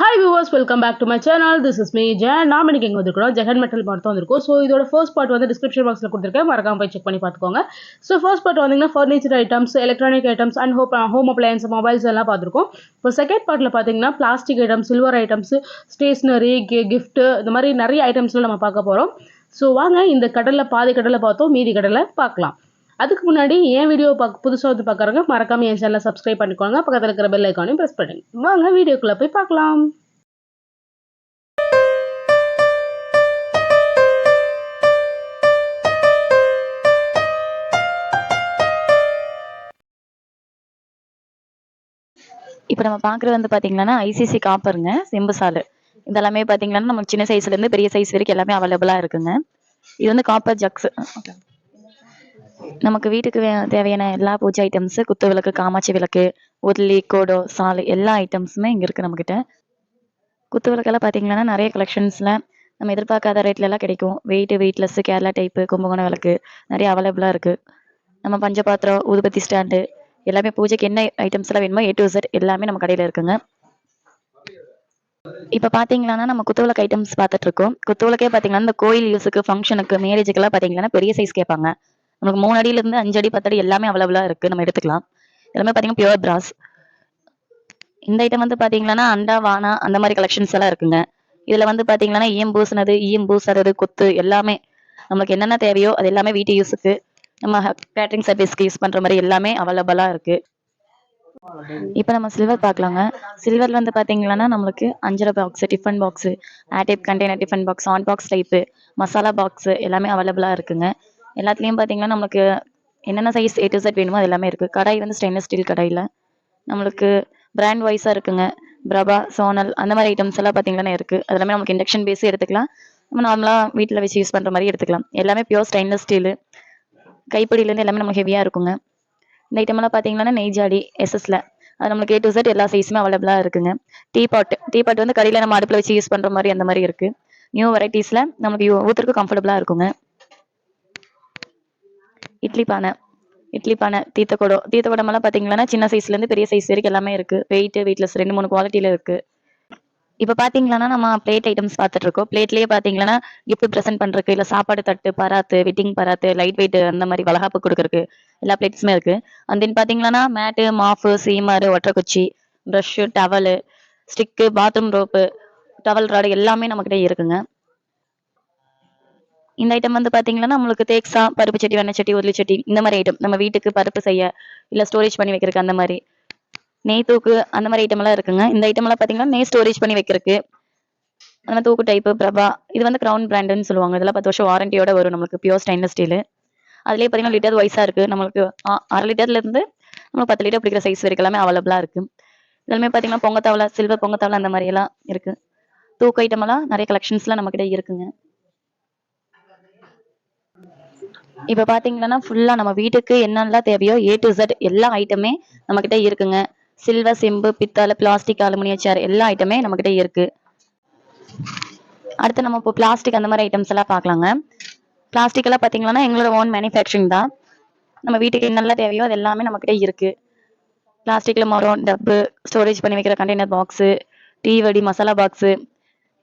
Hi viewers welcome back to my channel this is me Jen நாம் இன்னைக்கு எங்கே வந்திருக்கிறோம்? ஜெகன் மெட்டல் பார்ட் வந்திருக்கும் வந்திருக்கோம். ஸோ இதோட ஃபர்ஸ்ட் பார்ட் வந்து டிஸ்கிரிப்ஷன் பாக்ஸில் கொடுத்துருக்கேன். மறக்காம போய் செக் பண்ணி பார்த்துக்கோங்க. ஸோ ஃபர்ஸ்ட் பார்ட் வந்தீங்கன்னா furniture items electronic items and ஹோ ஹோம் அப்ளையன்ஸ் மொபைல்ஸ் எல்லாம் பார்த்துருக்கோம். இப்போ செகண்ட் பார்ட்டில் பார்த்தீங்கன்னா plastic items silver items stationery gift இந்த மாதிரி நிறைய ஐட்டம்ஸ்லாம் நம்ம பார்க்க போகிறோம் ஸோ வாங்க இந்த கடலில் பாதி கடலை பார்த்தோம். மீதி கடலை பார்க்கலாம். அதுக்கு முன்னாடி என் வீடியோ பார்க்க புதுசாக வந்து பார்க்குறவங்க மறக்காம என் சேனலை சப்ஸ்கிரைப் பண்ணிக்கோங்க. பக்கத்தில் இருக்கிற பெல் ஐக்கானையும் ப்ரெஸ் பண்ணுங்க. வாங்க வீடியோக்குள்ளே போய் பார்க்கலாம். இப்போ நம்ம பார்க்குறது வந்து பார்த்தீங்கன்னா ஐசிசி காப்பருங்க செம்பு சாலு. இதெல்லாமே பார்த்தீங்கன்னா நமக்கு சின்ன சைஸ்லேருந்து பெரிய சைஸ் வரைக்கும் எல்லாமே அவைலபிளாக இருக்குங்க. இது வந்து காப்பர் ஜக்ஸ் நமக்கு வீட்டுக்கு வே- தேவையான எல்லா பூஜை ஐட்டம்ஸு குத்து விளக்கு காமாட்சி விளக்கு உருளி கோடோ சாலு எல்லா ஐட்டம்ஸுமே இங்கே இருக்குது நம்மக்கிட்ட குத்து விளக்கெல்லாம் பார்த்தீங்கன்னா நிறைய கலெக்ஷன்ஸில் நம்ம எதிர்பார்க்காத ரேட்ல எல்லாம் கிடைக்கும். Weight weightless Kerala type Kumbakonam விளக்கு நிறைய அவைலபிளாக இருக்குது நம்ம பஞ்சபாத்திரம் ஊதுபத்தி ஸ்டாண்டு எல்லாமே பூஜைக்கு என்ன ஐட்டம்ஸ் எல்லாம் வேணுமோ ஏ டு செட் எல்லாமே நம்ம கடையில் இருக்குங்க. இப்போ பார்த்தீங்கன்னா நம்ம குத்துவிளக்கு ஐட்டம்ஸ் பார்த்துட்டு இருக்கோம். குத்துவிளக்கே பார்த்தீங்கன்னா இந்த கோயில் யூஸுக்கு ஃபங்க்ஷனுக்கு மேரேஜுக்கெல்லாம் பார்த்தீங்கன்னா பெரிய சைஸ் கேட்பாங்க. நமக்கு மூணு அடியிலேருந்து அஞ்சு அடி பத்து அடி எல்லாமே அவைலபிளா இருக்கு. நம்ம எடுத்துக்கலாம். எல்லாமே பாத்தீங்கன்னா பியூர் பிராஸ் இந்த ஐட்டம் வந்து பாத்தீங்கன்னா அண்டா வானா அந்த மாதிரி கலெக்ஷன்ஸ் எல்லாம் இருக்குங்க. இதுல வந்து பாத்தீங்கன்னா ஈயம் பூசினது ஈயம் பூசறது கொத்து எல்லாமே நமக்கு என்னென்ன தேவையோ அது எல்லாமே வீட்டு யூஸுக்கு நம்ம கேட்டரிங் சர்வீஸ்க்கு யூஸ் பண்ற மாதிரி எல்லாமே அவைலபிளா இருக்கு. இப்போ நம்ம சில்வர் பார்க்கலாங்க. சில்வர் வந்து பார்த்தீங்கன்னா நம்மளுக்கு அஞ்சரை பாக்ஸ் டிஃபன் பாக்ஸ் ஆட்டிப் டைப் கண்டெய்னர் டிஃபன் பாக்ஸ் ஆன் பாக்ஸ் டைப்பு மசாலா பாக்ஸ் எல்லாமே அவைலபிளாக இருக்குங்க. எல்லாத்துலேயும் பார்த்தீங்கன்னா நம்மளுக்கு என்னென்ன சைஸ் ஏ டு செட் வேணுமோ அது எல்லாமே இருக்குது கடாய் வந்து ஸ்டெயின்லெஸ் ஸ்டீல் கடாயில். நம்மளுக்கு பிராண்ட் வைஸாக இருக்குங்க. பிரபா சோனல் அந்த மாதிரி ஐட்டம்ஸ் எல்லாம் பார்த்தீங்கன்னா இருக்குது அது எல்லாமே நமக்கு இண்டக்ஷன் பேஸே எடுத்துக்கலாம். நம்ம நார்மலாக வீட்டில் வச்சு யூஸ் பண்ணுற மாதிரி எடுத்துக்கலாம். எல்லாமே பியூர் ஸ்டெயின்லெஸ் ஸ்டீலு கைப்பிடியிலேருந்து எல்லாமே நம்ம ஹெவியாக இருக்குங்க. இந்த ஐட்டமெல்லாம் பார்த்தீங்கன்னா நெய்ஜாடி எஸ்எஸ்ல அது நம்மளுக்கு ஏ டு செட் எல்லா சைஸுமே அவைலபிளாக இருக்குங்க டீ பாட் டீ பாட் வந்து கடையில் நம்ம அடுப்பில் வச்சு யூஸ் பண்ணுற மாதிரி அந்த மாதிரி இருக்குது நியூ வெரைட்டிஸில் நமக்கு யூ- ஊத்துறதுக்கு கம்ஃபர்டபுளாக இருக்குங்க. இட்லி பானை இட்லி பானை தீத்த குடம் தீத்த குடமெல்லாம் பார்த்தீங்கன்னா சின்ன சைஸ்லேருந்து பெரிய சைஸ் வரைக்கும் எல்லாமே இருக்குது வெயிட் வெயிட்லெஸ் ரெண்டு மூணு குவாலிட்டியில் இருக்குது இப்போ பார்த்தீங்கன்னா நம்ம பிளேட் ஐட்டம்ஸ் பார்த்துட்டு இருக்கோம். பிளேட்லேயே பார்த்தீங்கன்னா கிஃப்ட் ப்ரெசென்ட் பண்ணுறதுக்கு இல்லை சாப்பாடு தட்டு baraat wedding baraat light weight அந்த மாதிரி வளகாப்பு கொடுக்குறக்கு எல்லா பிளேட்ஸுமே இருக்குது அண்ட் தென் பார்த்தீங்கன்னா மேட்டு மாஃபு சீமாரு ஒற்றைக்குச்சி brush towel stick bathroom rope towel rod எல்லாமே நம்மக்கிட்ட இருக்குங்க. இந்த ஐட்டம் வந்து பாத்தீங்கன்னா நம்மளுக்கு தேக்ஸா பருப்பு சட்டி வெண்ணெய் சட்டி உருளி சட்டி இந்த மாதிரி ஐட்டம் நம்ம வீட்டுக்கு பருப்பு செய்ய இல்ல ஸ்டோரேஜ் பண்ணி வைக்கிறதுக்கு அந்த மாதிரி. நெய் தூக்கு அந்த மாதிரி ஐட்டம் எல்லாம் இருக்குங்க. இந்த ஐட்டம் எல்லாம் பாத்தீங்கன்னா நெய் ஸ்டோரேஜ் பண்ணி வைக்கிறதுக்கு. அந்த தூக்கு டைப்பு பிரபா இது வந்து கிரவுன் பிராண்டுன்னு சொல்லுவாங்க. இதெல்லாம் பத்து வருஷம் வாரண்டியோட வரும் நம்மளுக்கு பியூர் ஸ்டெயின்லெஸ் ஸ்டீல் அதுலயே பாத்தீங்கன்னா லிட்டர் வைஸாக இருக்கு. நம்மளுக்கு அரை லிட்டர்ல இருந்து நம்ம பத்து லிட்டர் பிடிக்கிற சைஸ் வரைக்கும் எல்லாமே அவைலபிளா இருக்கு. இதுலமே பாத்தீங்கன்னா பொங்கத்தவளை சில்வர் பொங்கத்தவளை அந்த மாதிரி எல்லாம் இருக்கு. தூக்கு ஐட்டம் எல்லாம் நிறைய கலெக்ஷன்ஸ்லாம் நம்ம கிட்ட இருக்குங்க. இப்ப பாத்தீங்கன்னா ஃபுல்லா நம்ம வீட்டுக்கு என்னெல்லாம் தேவையோ ஏ டு Z எல்லா ஐட்டமே நம்ம கிட்ட இருக்குங்க. சில்வர் செம்பு பித்தளை பிளாஸ்டிக் அலுமினியம் சேர் எல்லா ஐட்டமே நம்ம கிட்ட இருக்கு. அடுத்து நம்ம இப்போ பிளாஸ்டிக் அந்த மாதிரி ஐட்டம்ஸ் எல்லாம் பார்க்கலாங்க. பிளாஸ்டிக் எல்லாம் பாத்தீங்கன்னா எங்களோட ஓன் மேனுஃபேக்சரிங் தான். நம்ம வீட்டுக்கு என்னெல்லாம் தேவையோ அது எல்லாமே நம்ம கிட்ட இருக்கு பிளாஸ்டிக்ல மரம் டப்பு ஸ்டோரேஜ் பண்ணி வைக்கிற கண்டெய்னர் பாக்ஸு டீ வடி மசாலா பாக்ஸு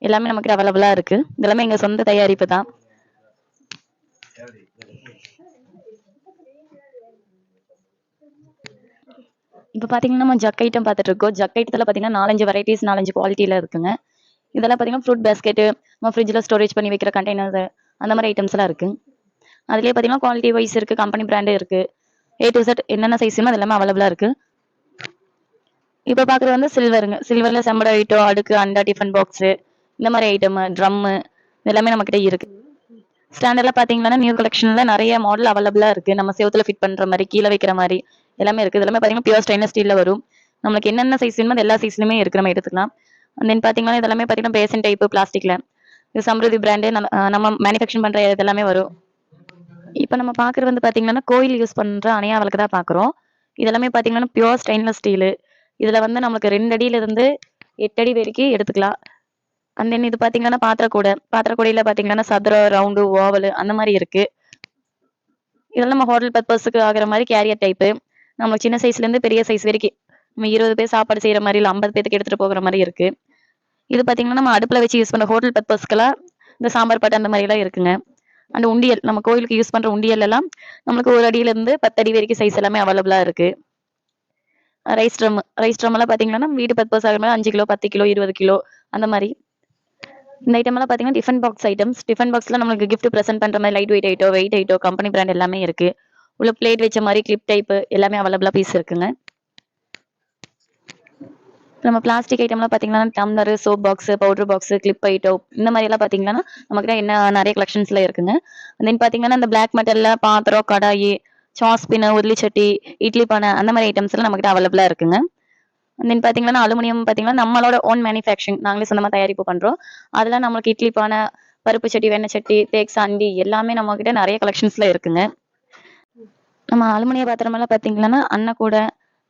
எல்லாமே நம்மக்கிட்ட அவைலபிளா இருக்கு. இதெல்லாமே எங்க சொந்த தயாரிப்பு தான். இப்போ பார்த்தீங்கன்னா நம்ம ஜக் ஐட்டம் பார்த்துட்டு இருக்கோம் ஜக் ஐட்டத்தில் பார்த்தீங்கன்னா நாலஞ்சு வெரைட்டிஸ் நாலஞ்சு குவாலிட்டியில் இருக்குங்க. இதெல்லாம் பார்த்தீங்கன்னா ஃப்ரூட் பேஸ்கெட்டு நம்ம ஃப்ரிட்ஜில் ஸ்டோரேஜ் பண்ணி வைக்கிற கண்டெய்னர் அந்த மாதிரி ஐட்டம்ஸ் எல்லாம் இருக்கு. அதுலேயே பார்த்தீங்கன்னா குவாலிட்டி வைஸ் இருக்கு கம்பெனி பிராண்டு இருக்கு. ஏ டு செட் என்னென்ன சைஸுமே அது எல்லாமே அவைலபிளாக இருக்கு. இப்போ பார்க்குறது வந்து சில்வருங்க சில்வரில் செம்பட ஐட்டம் அடுக்கு அண்டா டிஃபன் பாக்ஸு இந்த மாதிரி ஐட்டம் ட்ரம்மு எல்லாமே நம்மக்கிட்ட இருக்கு. ஸ்டாண்டர்ட்ல பாத்தீங்கன்னா நியூ கலெக்ஷன்ல நிறைய மாடல் அவைலபிளா இருக்கு. நம்ம செவுத்துல ஃபிட் பண்ற மாதிரி கீழே வைக்கிற மாதிரி எல்லாமே இருக்கு. இதெல்லாமே பாத்தீங்கன்னா பியூர் ஸ்டெயின்லெஸ் ஸ்டீல்ல வரும். நம்மளுக்கு என்னென்ன சைஸ் வேணுமோ அது எல்லா சைஸ்லயுமே இருக்கு. நம்ம எடுத்துக்கலாம். தென் பாத்தீங்கன்னா இதெல்லாமே பாத்தீங்கன்னா பேசன் டைப் பிளாஸ்டிக்ல இது சம்ருதி பிராண்டு நம்ம மேனுஃபேக்சர் பண்ற இதெல்லாமே வரும். இப்போ நம்ம பாக்குறது வந்து பாத்தீங்கன்னா கோயில் யூஸ் பண்ற அணையா தான் பாக்குறோம். இதெல்லாமே பாத்தீங்கன்னா பியூர் ஸ்டெயின்லெஸ் ஸ்டீல் இதுல வந்து நம்மளுக்கு ரெண்டு அடியில இருந்து எட்டு அடி வரைக்கும் எடுத்துக்கலாம். அண்ட் தென் இது பாத்தீங்கன்னா பாத்திரக்கூடை. பாத்திரக்கூடையில பாத்தீங்கன்னா சதுரம் ரவுண்டு ஓவல் அந்த மாதிரி இருக்கு. இதெல்லாம் நம்ம ஹோட்டல் பர்பஸுக்கு ஆகிற மாதிரி கேரியர் டைப்பு நம்ம சின்ன சைஸ்ல இருந்து பெரிய சைஸ் வரைக்கும் நம்ம இருபது பேர் சாப்பாடு செய்யற மாதிரி இல்லை ஐம்பது பேத்துக்கு எடுத்துட்டு போகிற மாதிரி இருக்கு. இது பாத்தீங்கன்னா நம்ம அடுப்புல வச்சு யூஸ் பண்ற ஹோட்டல் பர்பஸ்க்கெல்லாம் இந்த சாம்பார் பாட்டு அந்த மாதிரி எல்லாம் இருக்குங்க. அந்த உண்டியல் நம்ம கோயிலுக்கு யூஸ் பண்ற உண்டியல் எல்லாம் நம்மளுக்கு ஒரு அடியில இருந்து பத்து அடி வரைக்கும் சைஸ் எல்லாமே அவைலபிளா இருக்கு. ரைஸ் ட்ரம் ரைஸ் ட்ரம் எல்லாம் பாத்தீங்கன்னா வீடு பர்பஸ் ஆகிற மாதிரி அஞ்சு கிலோ பத்து கிலோ இருபது கிலோ அந்த மாதிரி. இந்த ஐட்டமெல்லாம் பார்த்தீங்கன்னா டிஃபன் பாக்ஸ் ஐட்டம்ஸ் டிஃபன் பாக்ஸில் நம்மளுக்கு கிஃப்ட் ப்ரெசென்ட் பண்ணுற மாதிரி light weight item weight item company brand எல்லாமே இருக்கு. உள்ள பிளேட் வச்ச மாதிரி கிளிப் டைப் எல்லாமே அவைலபிளாக பீஸ் இருக்குங்க. நம்ம பிளாஸ்டிக் ஐட்டம்லாம் பார்த்தீங்கன்னா tumbler soap box powder box clip item இந்த மாதிரி எல்லாம் பார்த்தீங்கன்னா நமக்கு என்ன நிறைய கலெக்ஷன்ஸ்ல இருக்குங்க. தென் பார்த்தீங்கன்னா இந்த பிளாக் மெட்டல்ல பாத்திரம் கடாயி சாஸ்பின் உருளி சட்டி இட்லி பானை அந்த மாதிரி ஐட்டம்ஸ் எல்லாம் நம்மகிட்ட அவைலபிளா இருக்குங்க. தென் பார்த்தீங்கன்னா அலுமினியம் பார்த்தீங்கன்னா நம்மளோட ஓன் மேனுஃபேக்சரிங் நாங்களே சொந்தமாக தயாரிப்பு பண்றோம். அதில் நம்மளுக்கு இட்லி பானை பருப்பு சட்டி வெண்ணெய் சட்டி தேக் சாண்டி எல்லாமே நம்ம கிட்ட நிறைய கலெக்ஷன்ஸ்ல இருக்குங்க. நம்ம அலுமினிய பாத்திரம் எல்லாம் பார்த்தீங்கன்னா அண்ணன் கூட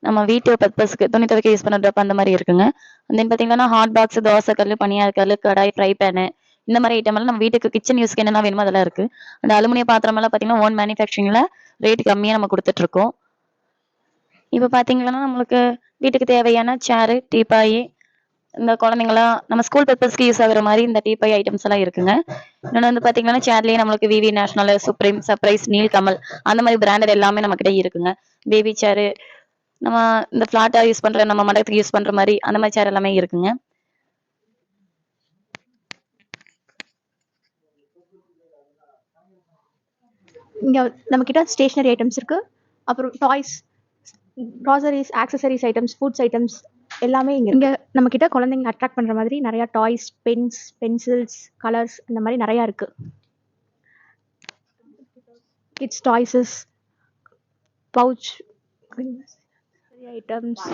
நம்ம வீட்டு பர்பஸ்க்கு துணி துவைக்க யூஸ் பண்ணுறப்ப அந்த மாதிரி இருக்குங்க. தென் பார்த்தீங்கன்னா ஹாட் பாக்ஸ் தோசை கல் பனியார் கல் கடாய் ஃப்ரை பேனு இந்த மாதிரி ஐட்டம் எல்லாம் நம்ம வீட்டுக்கு கிச்சன் யூஸ்க்கு என்னென்ன வேணுமோ அதெல்லாம் இருக்கு. அந்த அலுமினிய பாத்திரம் எல்லாம் பார்த்தீங்கன்னா ஓன் மேனுஃபேக்சரிங்ல ரேட் கம்மியாக நம்ம கொடுத்துட்டு இருக்கோம். இப்போ பார்த்தீங்கன்னா நம்மளுக்கு வீட்டுக்கு தேவையான சேரு டீப்பாயி இந்த குழந்தைங்களாம் நம்ம ஸ்கூல் பர்பஸ்க்கு யூஸ் ஆகுற மாதிரி இந்த டீப்பாய் ஐட்டம்ஸ் எல்லாம் இருக்குங்க. இன்னொன்று வந்து பார்த்தீங்கன்னா சேர்லேயே நம்மளுக்கு விவி national supreme surprise Nilkamal அந்த மாதிரி பிராண்டட் எல்லாமே நம்ம கிட்ட இருக்குங்க. பேபி சேரு நம்ம இந்த ஃபிளாட்டா யூஸ் பண்ணுற நம்ம மண்டபத்துக்கு யூஸ் பண்ணுற மாதிரி அந்த மாதிரி சேர் எல்லாமே இருக்குங்க. இங்கே நம்மக்கிட்ட ஸ்டேஷ்னரி ஐட்டம்ஸ் இருக்குது அப்புறம் toys groceries accessories items foods items எல்லாமே இங்கே இங்கே நம்மக்கிட்ட குழந்தைங்க அட்ராக்ட் பண்ணுற மாதிரி நிறையா டாய்ஸ் பென்ஸ் பென்சில்ஸ் கலர்ஸ் இந்த மாதிரி நிறையா இருக்குது kids toys pouch items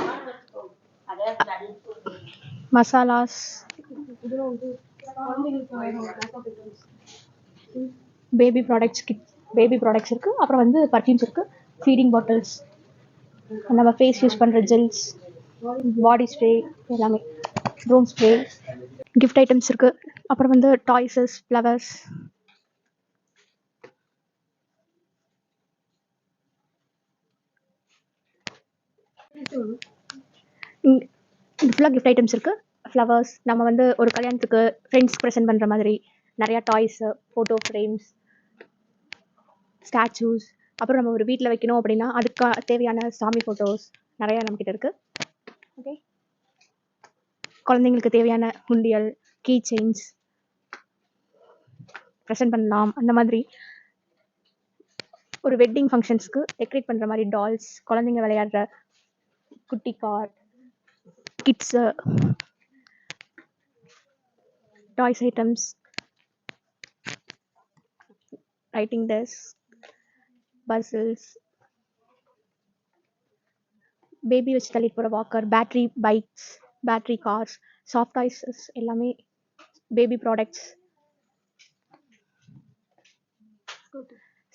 masalas baby products kid baby products இருக்குது அப்புறம் வந்து பர்ஃப்யூம்ஸ் இருக்குது ஃபீடிங் பாட்டில்ஸ் நம்ம ஃபேஸ் யூஸ் பண்ணுற ஜெல்ஸ் பாடி ஸ்ப்ரே எல்லாமே ரூம் ஸ்ப்ரே கிஃப்ட் ஐட்டம்ஸ் இருக்குது அப்புறம் வந்து டாய்ஸஸ் ஃப்ளவர்ஸ் இது ஃபுல்லாக கிஃப்ட் ஐட்டம்ஸ் இருக்குது ஃப்ளவர்ஸ் நம்ம வந்து ஒரு கல்யாணத்துக்கு ஃப்ரெண்ட்ஸ் ப்ரெசென்ட் பண்ணுற மாதிரி நிறையா டாய்ஸு ஃபோட்டோ ஃப்ரேம்ஸ் ஸ்டாச்சூஸ் அப்புறம் நம்ம ஒரு வீட்டில் வைக்கணும் அப்படின்னா அதுக்கு தேவையான சாமி ஃபோட்டோஸ் நிறையா நம்மக்கிட்ட இருக்குது ஓகே குழந்தைங்களுக்கு தேவையான உண்டியல் கீ செயின்ஸ் ப்ரெசென்ட் பண்ணலாம். அந்த மாதிரி ஒரு வெட்டிங் ஃபங்க்ஷன்ஸ்க்கு டெக்கரேட் பண்ணுற மாதிரி டால்ஸ் குழந்தைங்க விளையாடுற குட்டி car kids toys items writing desk puzzles. Baby வச்சு தள்ளிட்டு போகிற walker battery bikes battery cars soft toys எல்லாமே baby products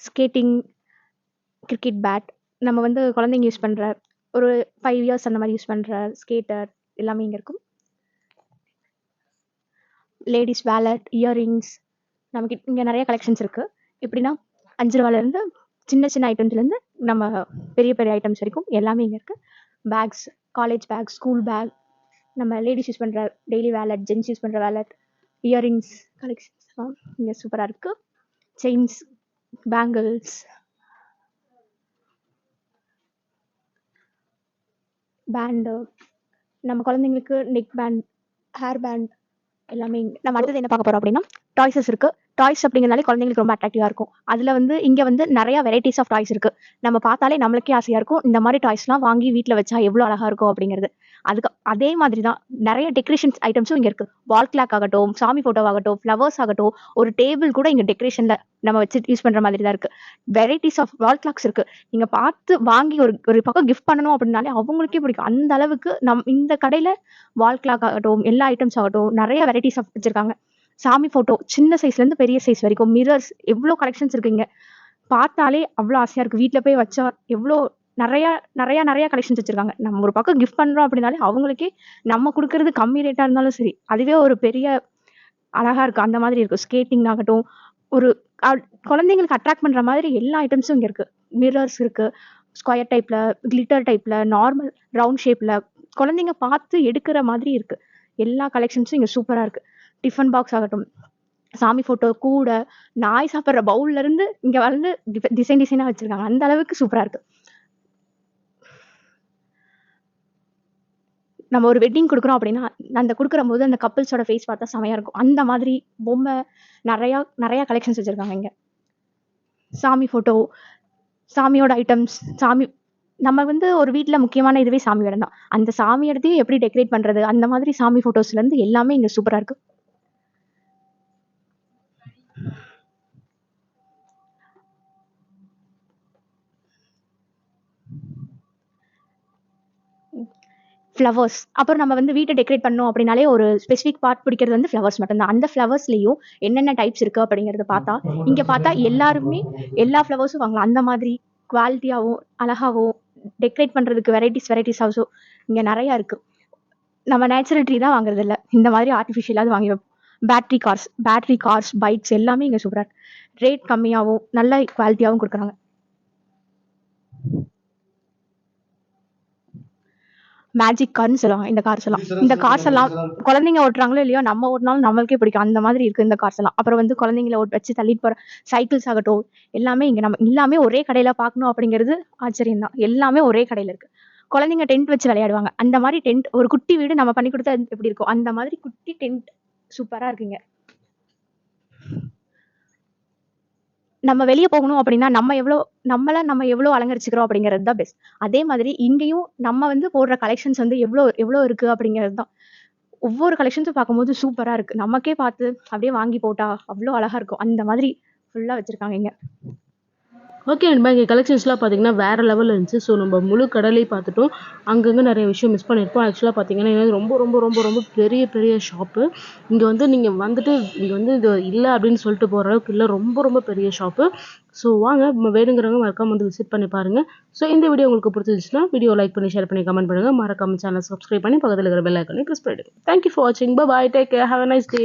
skating cricket bat நம்ம வந்து குழந்தைங்க யூஸ் பண்ணுற ஒரு ஃபைவ் இயர்ஸ் அந்த மாதிரி யூஸ் பண்ணுற ஸ்கேட்டர் எல்லாமே இங்கே இருக்கும். லேடிஸ் வேலட் இயரிங்ஸ் நமக்கு இங்கே நிறைய கலெக்ஷன்ஸ் இருக்குது எப்படின்னா அஞ்சு ரூபாலேருந்து சின்ன சின்ன ஐட்டம்ஸ்லேருந்து நம்ம பெரிய பெரிய ஐட்டம்ஸ் வரைக்கும் எல்லாமே இங்கே இருக்குது bags college bag school bag நம்ம லேடிஸ் யூஸ் பண்ணுற டெய்லி வேலட் ஜென்ஸ் யூஸ் பண்ணுற வேலட் இயரிங்ஸ் கலெக்ஷன்ஸ்லாம் இங்கே சூப்பராக இருக்குது செயின்ஸ் பேங்கிள்ஸ் பேண்டு நம்ம குழந்தைங்களுக்கு நெக் பேண்ட் ஹேர் பேண்ட் எல்லாமே நம்ம அடுத்தது என்ன பார்க்க போகிறோம் அப்படின்னா டாய்ஸஸ் இருக்குது டாய்ஸ் அப்படிங்கிறனாலே குழந்தைங்களுக்கு ரொம்ப அட்ராக்டிவாக இருக்கும். அதில் வந்து இங்கே வந்து நிறைய வெரைட்டிஸ் ஆஃப் டாய்ஸ் இருக்குது நம்ம பார்த்தாலே நம்மளுக்கே ஆசையாக இருக்கும். இந்த மாதிரி டாய்ஸ்லாம் வாங்கி வீட்டில் வச்சா எவ்வளோ அழகாக இருக்கும் அப்படிங்கிறது. அதுக்கு அதே மாதிரி தான் நிறைய டெக்கரேஷன்ஸ் ஐட்டம்ஸும் இங்கே இருக்குது வால் கிளாக் ஆகட்டும் சாமி ஃபோட்டோ ஆகட்டும் ஃப்ளவர்ஸ் ஆகட்டும் ஒரு டேபிள் கூட இங்கே டெக்கரேஷனில் நம்ம வச்சு யூஸ் பண்ணுற மாதிரி தான் இருக்குது வெரைட்டிஸ் ஆஃப் வால் கிளாக்ஸ் இருக்குது நீங்கள் பார்த்து வாங்கி ஒரு ஒரு பக்கம் கிஃப்ட் பண்ணணும் அப்படின்னாலே அவங்களுக்கே பிடிக்கும். அந்த அளவுக்கு நம் இந்த கடையில் வால் கிளாக் ஆகட்டும் எல்லா ஐட்டம்ஸ் ஆகட்டும் நிறைய வெரைட்டிஸ் ஆஃப் வச்சுருக்காங்க. சாமி ஃபோட்டோ சின்ன சைஸ்லேருந்து பெரிய சைஸ் வரைக்கும். மிரர்ஸ் எவ்வளோ கலெக்ஷன்ஸ் இருக்குங்க. பார்த்தாலே அவ்வளோ ஆசையாக இருக்குது வீட்டில் போய் வச்சா எவ்வளோ நிறையா நிறையா நிறையா கலெக்ஷன்ஸ் வச்சுருக்காங்க. நம்ம ஒரு பக்கம் கிஃப்ட் பண்ணுறோம் அப்படின்னாலே அவங்களுக்கே நம்ம கொடுக்கறது கம்மி ரேட்டாக இருந்தாலும் சரி அதுவே ஒரு பெரிய அழகாக இருக்குது அந்த மாதிரி இருக்கும். ஸ்கேட்டிங் ஆகட்டும் ஒரு அ- குழந்தைங்களுக்கு அட்ராக்ட் பண்ணுற மாதிரி எல்லா ஐட்டம்ஸும் இங்கே இருக்குது மிரர்ஸ் இருக்குது ஸ்கொயர் டைப்பில் கிளிட்டர் டைப்பில் நார்மல் ரவுண்ட் ஷேப்பில் குழந்தைங்க பார்த்து எடுக்கிற மாதிரி இருக்குது எல்லா கலெக்ஷன்ஸும் இங்கே சூப்பராக இருக்குது டிஃபன் பாக்ஸ் ஆகட்டும். சாமி ஃபோட்டோ கூடை நாய் சாப்பிட்ற பவுல்லேருந்து இங்கே வந்து டிசைன் டிசைனாக வச்சுருக்காங்க. அந்த அளவுக்கு சூப்பராக இருக்குது நம்ம ஒரு வெட்டிங் கொடுக்குறோம் அப்படின்னா அந்த கொடுக்குற போது அந்த கப்பிள்ஸோட ஃபேஸ் பார்த்தா செமையாக இருக்கும். அந்த மாதிரி பொம்மை நிறையா நிறையா கலெக்ஷன்ஸ் வச்சுருக்காங்க இங்கே. சாமி ஃபோட்டோ சாமியோட ஐட்டம்ஸ் சாமி நம்ம வந்து ஒரு வீட்டில் முக்கியமான இதுவே சாமி இடம் தான் அந்த சாமி இடத்தையும் எப்படி டெக்கரேட் பண்ணுறது அந்த மாதிரி சாமி ஃபோட்டோஸ்லேருந்து எல்லாமே இங்கே சூப்பராக இருக்குது ஃப்ளவர்ஸ் அப்புறம் நம்ம வந்து வீட்டை டெக்கரேட் பண்ணோம் அப்படின்னாலே ஒரு ஸ்பெசிஃபிக் பார்ட் பிடிக்கிறது வந்து ஃப்ளவர்ஸ் மட்டும்தான். அந்த ஃப்ளவர்ஸ்லையும் என்னென்ன டைப்ஸ் இருக்குது அப்படிங்கிறத பார்த்தா இங்கே பார்த்தா எல்லாருமே எல்லா ஃப்ளவர்ஸும் வாங்கலாம். அந்த மாதிரி குவாலிட்டியாகவும் அழகாகவும் டெக்கரேட் பண்ணுறதுக்கு வெரைட்டிஸ் வெரைட்டிஸ் ஹவுஸும் இங்கே நிறையா இருக்குது நம்ம நேச்சுரல் ட்ரீ தான் வாங்குறது இல்லை. இந்த மாதிரி ஆர்டிஃபிஷியலாவது வாங்கி வைப்போம். Battery cars battery cars bikes எல்லாமே இங்கே சூப்பராக ரேட் கம்மியாகவும் நல்ல குவாலிட்டியாகவும் கொடுக்குறாங்க. மேஜிக் கார்னு சொல்லுவாங்க. இந்த கார்ஸ் எல்லாம். இந்த கார்ஸ் எல்லாம் குழந்தைங்க ஓட்டுறாங்களோ இல்லையோ நம்ம ஓட்டினாலும் நம்மளுக்கே பிடிக்கும். அந்த மாதிரி இருக்கு இந்த கார்ஸ் எல்லாம். அப்புறம் வந்து குழந்தைங்கள வச்சு தள்ளிட்டு போற சைக்கிள்ஸ் ஆகட்டும் எல்லாமே இங்க நம்ம எல்லாமே ஒரே கடையில பார்க்கணும் அப்படிங்கிறது ஆச்சரியம் தான். எல்லாமே ஒரே கடையில இருக்கு. குழந்தைங்க டென்ட் வச்சு விளையாடுவாங்க. அந்த மாதிரி டென்ட் ஒரு குட்டி வீடு நம்ம பண்ணி கொடுத்தா எப்படி இருக்கும்? அந்த மாதிரி குட்டி டென்ட் சூப்பரா இருக்குங்க. நம்ம வெளியே போகணும் அப்படின்னா நம்ம எவ்வளோ நம்மள நம்ம எவ்வளோ அலங்கரிச்சுக்கிறோம் அப்படிங்கிறது தான் பெஸ்ட் அதே மாதிரி இங்கேயும் நம்ம வந்து போடுற கலெக்ஷன்ஸ் வந்து எவ்வளோ எவ்வளோ இருக்கு அப்படிங்கிறது தான். ஒவ்வொரு கலெக்ஷன்ஸும் பார்க்கும்போது சூப்பரா இருக்கு. நமக்கே பார்த்து அப்படியே வாங்கி போட்டா அவ்வளோ அழகா இருக்கும். அந்த மாதிரி ஃபுல்லா வச்சிருக்காங்க இங்க. ஓகே நண்பா இங்கே கலெக்ஷன்ஸ்லாம் பார்த்தீங்கன்னா வேறு லெவலில் இருந்துச்சு. ஸோ நம்ம முழு கடலையும் பார்த்துட்டோம். அங்கங்கே நிறைய விஷயம் மிஸ் பண்ணியிருப்போம் ஆக்சுவலாக பார்த்தீங்கன்னா இது ரொம்ப ரொம்ப ரொம்ப ரொம்ப பெரிய பெரிய ஷாப்பு இங்கே வந்து நீங்கள் வந்துட்டு இங்கே வந்து இது இல்லை அப்படின்னு சொல்லிட்டு போகிற அளவுக்கு இல்லை. ரொம்ப ரொம்ப பெரிய ஷாப்பு ஸோ வாங்க வேணுங்கிறவங்க மறக்காம வந்து விசிட் பண்ணி பாருங்கள் ஸோ இந்த வீடியோ உங்களுக்கு பிடிச்சிருந்துச்சுன்னா வீடியோ லைக் பண்ணி ஷேர் பண்ணி கமெண்ட் பண்ணுங்கள் மறக்காம சேனல் சப்ஸ்கிரைப் பண்ணி பக்கத்தில் இருக்கிற பெல் ஐக்கனை ப்ரெஸ் பண்ணிவிடுங்க தேங்க்யூ ஃபார் வாட்சிங் bye take care have a nice day